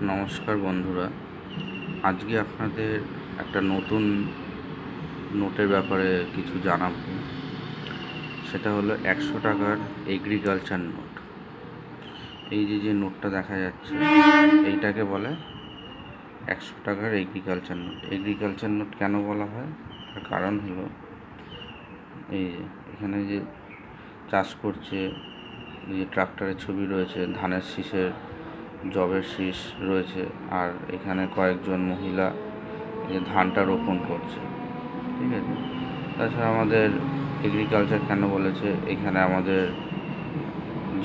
নমস্কার বন্ধুরা। আজকে আপনাদের একটা নতুন নোটের ব্যাপারে কিছু জানাব। সেটা হলো একশো টাকার এগ্রিকালচার নোট এই যে যে নোটটা দেখা যাচ্ছে, এইটাকে বলে একশো টাকার এগ্রিকালচার নোট এগ্রিকালচার নোট কেন বলা হয়? তার কারণ হলো, এই যে এখানে যে চাষ করছে যে ট্রাক্টরের ছবি রয়েছে, ধানের শীষের জবের শীষ রয়েছে আর এখানে কয়েকজন মহিলা ধানটা রোপণ করছে, ঠিক আছে? তাছাড়া আমাদের এগ্রিকালচার কেন বলেছে? এখানে আমাদের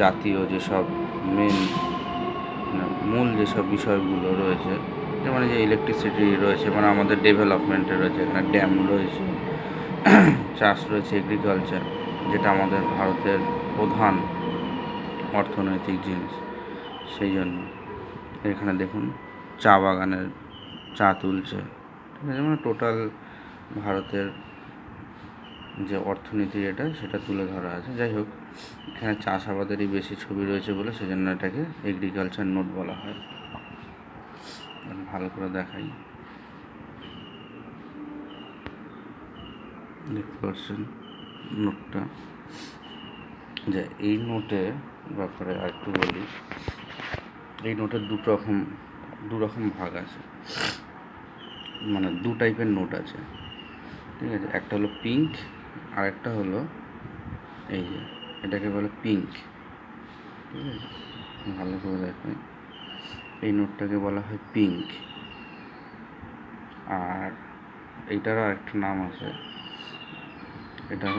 জাতীয় যেসব মেন মূল যেসব বিষয়গুলো রয়েছে এই যে ইলেকট্রিসিটি রয়েছে মানে আমাদের ডেভেলপমেন্টে রয়েছে, এখানে ড্যাম রয়েছে, চাষ রয়েছে এগ্রিকালচার যেটা আমাদের ভারতের প্রধান অর্থনৈতিক জিনিস। সেই জন্য। এখানে দেখুন, চা বাগানের চা তুলছে। ঠিক আছে মানে টোটাল ভারতের যে অর্থনীতি এটা, সেটা তুলে ধরা আছে। যাই হোক, এখানে চাষাবাদেরই বেশি ছবি রয়েছে বলে সেজন্য এটাকে এগ্রিকালচার নোট বলা হয়। ভালো করে দেখাই। দেখতে পাচ্ছেন নোটটা যে এই নোটের ব্যাপারে আর একটু বলি। এই নোটের দুটো রকম, দু রকম ভাগ আছে। মানে দু টাইপের নোট আছে। ঠিক আছে? একটা হলো পিঙ্ক আর একটা হলো এই যে, এটাকে বলে পিঙ্ক। ঠিক আছে? ভালো করে দেখেন এই নোটটাকে বলা হয় পিঙ্ক। আর এইটারও একটা নাম আছে। এটা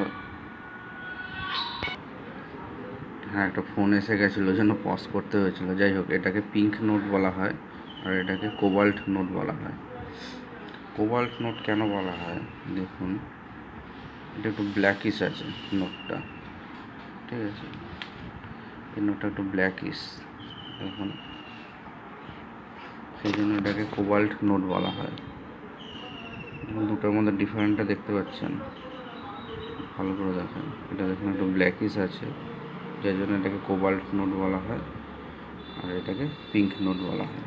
হ্যাঁ একটা ফোন এসে গেছিল জন্য পজ করতে হয়েছিল। যাই হোক, এটাকে পিঙ্ক নোট বলা হয় আর এটাকে কোবাল্ট নোট বলা হয়। কোবাল্ট নোট কেন বলা হয়? দেখুন, এটা একটু ব্ল্যাকিশ আছে নোটটা ঠিক আছে? এই নোটটা একটু ব্ল্যাকিশ দেখুন, সেই জন্য এটাকে কোবাল্ট নোট বলা হয়। দুটোর মধ্যে ডিফারেন্টটা দেখতে পাচ্ছেন। ভালো করে দেখেন। এটা দেখুন, একটু ব্ল্যাকিশ আছে। যার জন্য এটাকে কোবাল্ট নোট বলা হয় আর এটাকে পিঙ্ক নোট বলা হয়।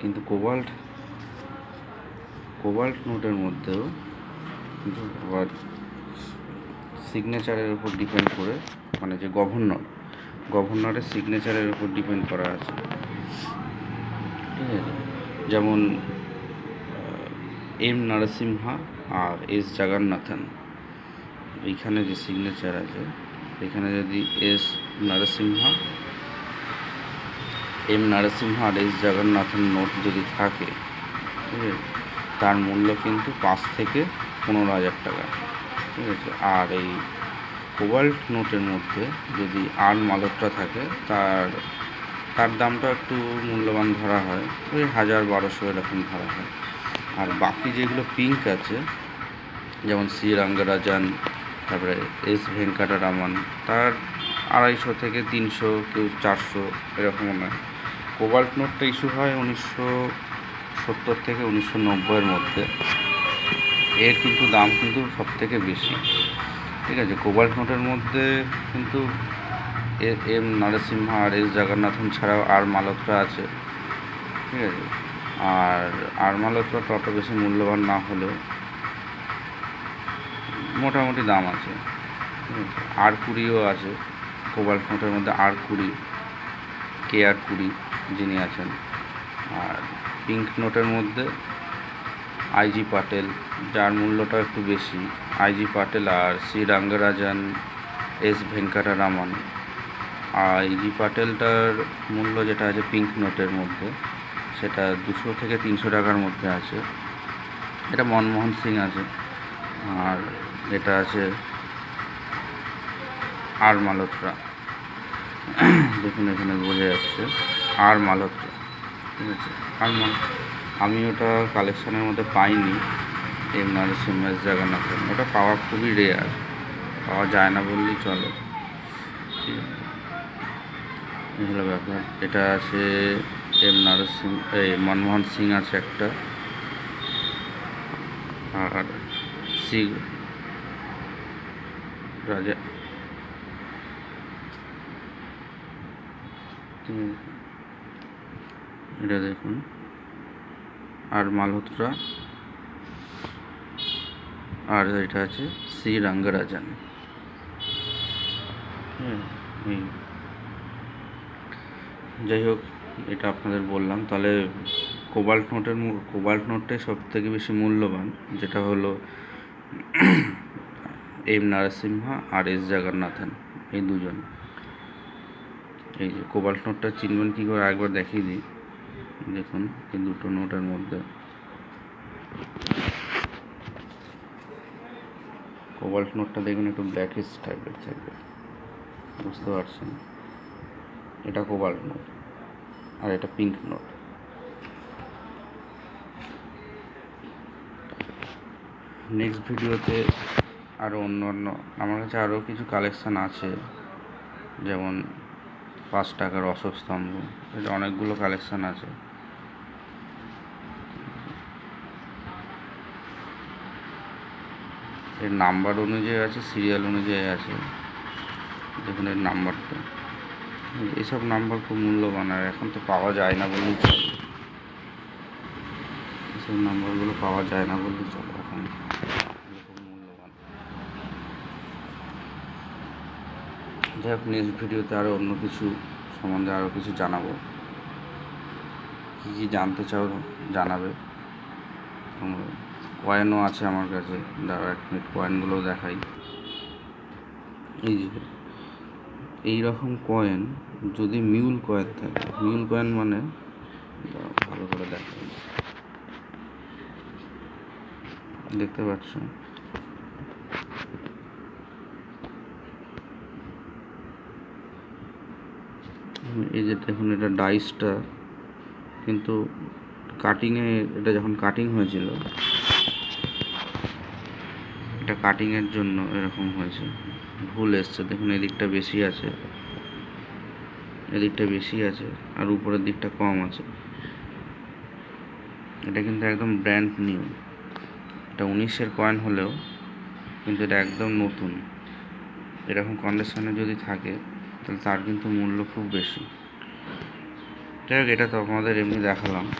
কিন্তু কোবাল্ট কোবাল্ট নোটের মধ্যেও কিন্তু আবার সিগনেচারের উপর ডিপেন্ড করে মানে যে গভর্নর গভর্নরের সিগনেচারের উপর ডিপেন্ড করা আছে। ঠিক আছে? যেমন M Narasimha R S Jagannathan, এইখানে যে সিগনেচার আছে এখানে যদি S Narasimha M Narasimha R S জগন্নাথের নোট যদি থাকে, ঠিক আছে, তার মূল্য কিন্তু পাঁচ থেকে পনেরো হাজার টাকা, ঠিক আছে। আর এই কোবাল্ট নোটের মধ্যে যদি আর মালকটা থাকে, তার তার দামটা একটু মূল্যবান ধরা হয়, ওই হাজার বারোশো এরকম ধরা হয়। আর বাকি যেগুলো পিঙ্ক আছে, যেমন সি রঙ্গরাজান তারপরে এস ভেঙ্কটরামন তার আড়াইশো থেকে তিনশো কেউ চারশো এরকম নয় কোবাল্ট নোটটা ইস্যু হয় উনিশশো সত্তর থেকে উনিশশো নব্বইয়ের মধ্যে। এর কিন্তু দাম কিন্তু সব থেকে বেশি। ঠিক আছে, কোবাল্ট নোটের মধ্যে কিন্তু M Narasimha R S Jagannathan ছাড়াও আর মালকরা আছে। ঠিক আছে, আর আর মালকরা তত বেশি মূল্যবান না হলেও মোটামুটি দাম আছে। আর কুড়িও আছে। কোবাল নোটের মধ্যে আর কুড়ি কে আর কুড়ি যিনি আছেন। আর পিঙ্ক নোটের মধ্যে আইজি পাটেল যার মূল্যটা একটু বেশি। আইজি পাটেল আর সি রাঙ্গরাজান এস ভেঙ্কটরামন। আর আইজি পাটেলটার মূল্য যেটা আছে পিঙ্ক নোটের মধ্যে, সেটা দুশো থেকে তিনশো টাকার মধ্যে আছে। এটা মনমোহন সিং আছে। আর এটা আছে আর মালহোত্রা। দেখুন এখানে বোঝা যাচ্ছে আর মালহোত্রা, ঠিক আছে? আর মাল আমি ওটা কালেকশানের মধ্যে পাইনি। এম নরসিংহ জগন্নাথ ওটা পাওয়া খুবই রেয়ার পাওয়া যায় না বললেই চলে। ঠিক আছে? ব্যাপার। এটা আছে এম নরসিং, এই মনমোহন সিং আছে একটা। আর সি রাজা। এটা দেখুন। আর মালহোত্রা। আর এটা আছে শ্রী রঙ্গরাজন যাই হোক, এটা আপনাদের বললাম। তাহলে কোবাল্ট নোটের কোবাল্ট নোটটাই সব থেকে বেশি মূল্যবান, যেটা হলো M Narasimha R S Jagannathan, এই দুজন। এই যে কোবাল্ট নোটটা চিনবেন কী করে একবার দেখিয়ে দিই। দেখুন, এই দুটো নোটের মধ্যে। কোবাল্ট নোটটা দেখুন, একটু ব্ল্যাকিশ টাইপের থাকবে বুঝতে পারছেন? এটা কোবাল্ট নোট, আর এটা পিঙ্ক নোট নেক্সট ভিডিওতে আরও অন্য অন্য আমার কাছে আরও কিছু কালেকশান আছে, যেমন পাঁচ টাকার অশোক স্তম্ভ এটা অনেকগুলো কালেকশান আছে। এর নাম্বার অনুযায়ী আছে সিরিয়াল অনুযায়ী আছে, দেখুন এর নাম্বারটা এইসব নাম্বার খুব মূল্যবান, আর এখন তো পাওয়া যায় না বললেই চলে। এইসব নাম্বারগুলো পাওয়া যায় না বললেই চলে এখন এগুলো খুব মূল্যবান যাই হোক নেক্সট ভিডিওতে আরও অন্য কিছু সম্বন্ধে আরও কিছু জানাব। কী কী জানতে চাও জানাবে। কয়েনও আছে আমার কাছে, দাঁড়াও এক মিনিট কয়েনগুলোও দেখাই। এই যে এই রকম কয়েন যদি মিউল কয়েন থাকে মিউল কয়েন মানে ভালো করে দেখাই। দেখতে পাচ্ছ? এই যে দেখুন এটা ডাইসটা কিন্তু কাটিংয়ে এটা যখন কাটিং হয়েছিল, এটা কাটিংয়ের জন্য এরকম হয়েছে। ভুল এসছে। দেখুন এদিকটা বেশি আছে। এদিকটা বেশি আছে আর উপরের দিকটা কম আছে। এটা কিন্তু একদম ব্র্যান্ড নিউ এটা উনিশের কয়েন হলেও কিন্তু এটা একদম নতুন। এরকম কন্ডিশনে যদি থাকে তাহলে তার কিন্তু মূল্য খুব বেশি। যাই হোক এটা তো আমাদের এমনি দেখালাম।